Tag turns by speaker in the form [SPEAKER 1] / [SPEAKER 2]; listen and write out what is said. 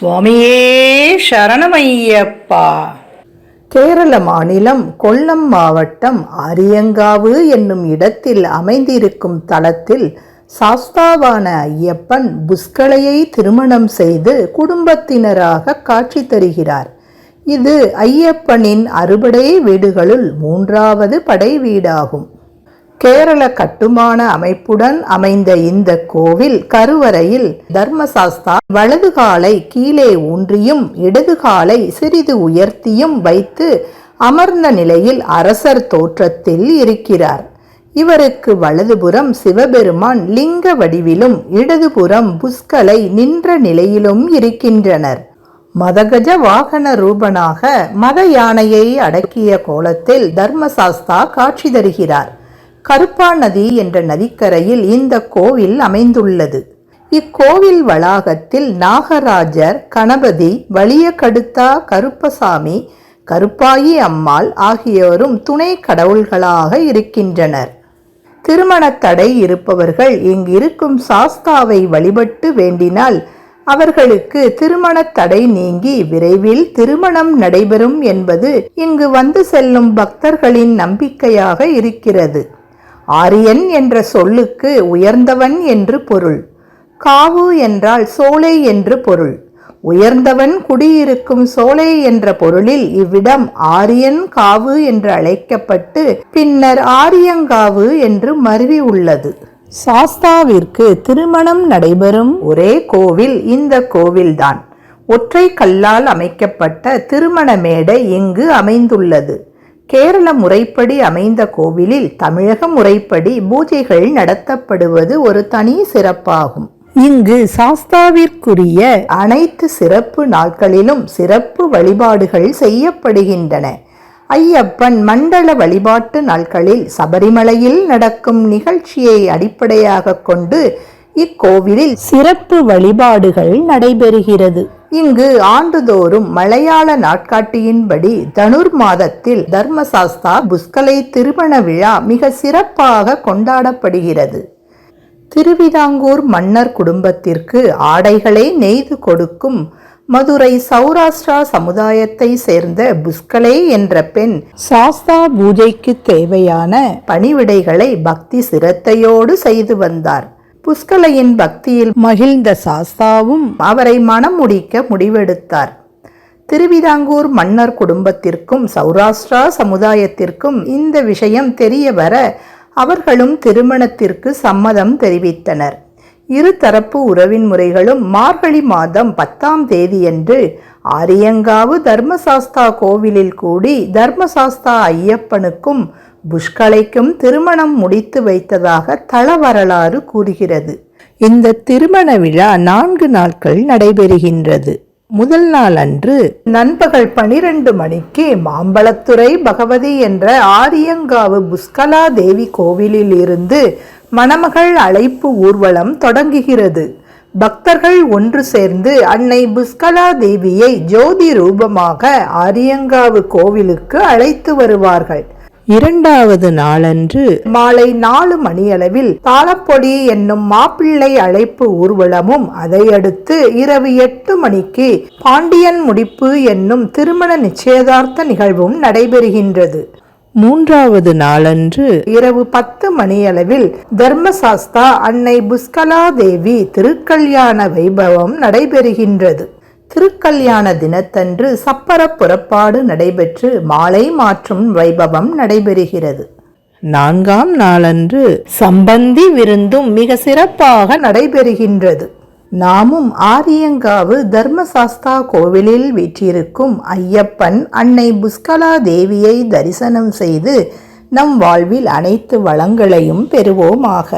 [SPEAKER 1] சுவாமியே சரணமையப்பா.
[SPEAKER 2] கேரள மாநிலம் கொல்லம் மாவட்டம் அரியங்காவு என்னும் இடத்தில் அமைந்திருக்கும் தளத்தில் சாஸ்தாவான ஐயப்பன் புஷ்களையை திருமணம் செய்து குடும்பத்தினராக காட்சி தருகிறார். இது ஐயப்பனின் அறுபடை வீடுகளுள் மூன்றாவது படை வீடாகும் கேரள கட்டுமான அமைப்புடன் அமைந்த இந்த கோவில் கருவறையில் தர்மசாஸ்தா வலது காலை கீழே ஊன்றியும் இடது காலை சிறிது உயர்த்தியும் வைத்து அமர்ந்த நிலையில் அரசர் தோற்றத்தில் இருக்கிறார். இவருக்கு வலதுபுறம் சிவபெருமான் லிங்க வடிவிலும் இடதுபுறம் புஷ்கலை நின்ற நிலையிலும் இருக்கின்றனர். மதகஜ வாகன ரூபனாக மத யானையை அடக்கிய கோலத்தில் தர்மசாஸ்தா காட்சி தருகிறார். கருப்பா நதி என்ற நதிக்கரையில் இந்த கோவில் அமைந்துள்ளது. இக்கோவில் வளாகத்தில் நாகராஜர் கணபதி வலியகடுத்தா கருப்பசாமி கருப்பாயி அம்மாள் ஆகியோரும் துணை கடவுள்களாக இருக்கின்றனர். திருமணத் தடை இருப்பவர்கள் இங்கிருக்கும் சாஸ்தாவை வழிபட்டு வேண்டினால் அவர்களுக்கு திருமணத் தடை நீங்கி விரைவில் திருமணம் நடைபெறும் என்பது இங்கு வந்து செல்லும் பக்தர்களின் நம்பிக்கையாக இருக்கிறது. ஆரியன் என்ற சொல்லுக்கு உயர்ந்தவன் என்று பொருள். காவு என்றால் சோலை என்று பொருள். உயர்ந்தவன் குடியிருக்கும் சோலை என்ற பொருளில் இவ்விடம் ஆரியன் காவு என்று அழைக்கப்பட்டு பின்னர் ஆரியங்காவு என்று மருவி உள்ளது. சாஸ்தாவிற்கு திருமணம் நடைபெறும் ஒரே கோவில் இந்த கோவில்தான். ஒற்றை கல்லால் அமைக்கப்பட்ட திருமண மேடை இங்கு அமைந்துள்ளது. கேரள முறைப்படி அமைந்த கோவிலில் தமிழக முறைப்படி பூஜைகள் நடத்தப்படுவது ஒரு தனி சிறப்பாகும். இங்கு சாஸ்தாவிற்குரிய அனைத்து சிறப்பு நாட்களிலும் சிறப்பு வழிபாடுகள் செய்யப்படுகின்றன. ஐயப்பன் மண்டல வழிபாட்டு நாட்களில் சபரிமலையில் நடக்கும் நிகழ்ச்சியை அடிப்படையாக கொண்டு இக்கோவிலில் சிறப்பு வழிபாடுகள் நடைபெறுகிறது. இங்கு ஆண்டுதோறும் மலையாள நாட்காட்டியின்படி தனுர் மாதத்தில் தர்மசாஸ்தா புஷ்கலை திருமண விழா மிக சிறப்பாக கொண்டாடப்படுகிறது. திருவிதாங்கூர் மன்னர் குடும்பத்திற்கு ஆடைகளை நெய்து கொடுக்கும் மதுரை சௌராஷ்டிரா சமுதாயத்தை சேர்ந்த புஷ்கலை என்ற பெண் சாஸ்தா பூஜைக்கு தேவையான பணிவிடைகளை பக்தி சிரத்தையோடு செய்து வந்தார். புஷ்கலையின் பக்தியில் மகிழ்ந்த சாஸ்தாவும் அவரை மனம் முடிக்க முடிவெடுத்தார். திருவிதாங்கூர் மன்னர் குடும்பத்திற்கும் சௌராஷ்டிரா சமுதாயத்திற்கும் இந்த விஷயம் தெரிய வர அவர்களும் திருமணத்திற்கு சம்மதம் தெரிவித்தனர். இருதரப்பு உறவின் முறைகளும் மார்கழி மாதம் பத்தாம் தேதியன்று ஆரியங்காவு தர்மசாஸ்தா கோவிலில் கூடி தர்மசாஸ்தா ஐயப்பனுக்கும் புஷ்கலைக்கும் திருமணம் முடித்து வைத்ததாக தள வரலாறு கூறுகிறது. இந்த திருமண விழா நான்கு நாட்கள் நடைபெறுகின்றது. முதல் நாள் அன்று நண்பகல் பனிரெண்டு மணிக்கு மாம்பழத்துறை பகவதி என்ற ஆரியங்காவு புஷ்கலா தேவி கோவிலில் இருந்து மணமகள் அழைப்பு ஊர்வலம் தொடங்குகிறது. பக்தர்கள் ஒன்று சேர்ந்து அன்னை புஷ்கலா தேவியை ஜோதி ரூபமாக ஆரியங்காவு கோவிலுக்கு அழைத்து வருவார்கள். இரண்டாவது நாளன்று மாலை நாலு மணியளவில் தாளப்பொடி என்னும் மாப்பிள்ளை அழைப்பு ஊர்வலமும் அதையடுத்து இரவு எட்டு மணிக்கு பாண்டியன் முடிப்பு என்னும் திருமண நிச்சயதார்த்த நிகழ்வும் நடைபெறுகின்றது. மூன்றாவது நாளன்று இரவு பத்து மணியளவில் தர்மசாஸ்தா அன்னை புஷ்கலா தேவி திருக்கல்யாண வைபவம் நடைபெறுகின்றது. திருக்கல்யாண தினத்தன்று சப்பர புறப்பாடு நடைபெற்று மாலை மாற்றும் வைபவம் நடைபெறுகிறது. நான்காம் நாளன்று சம்பந்தி விருந்தும் மிக சிறப்பாக நடைபெறுகின்றது. நாமும் ஆரியங்காவு தர்மசாஸ்தா கோவிலில் வீற்றிருக்கும் ஐயப்பன் அன்னை புஷ்கலா தேவியை தரிசனம் செய்து நம் வாழ்வில் அனைத்து வளங்களையும் பெறுவோமாக.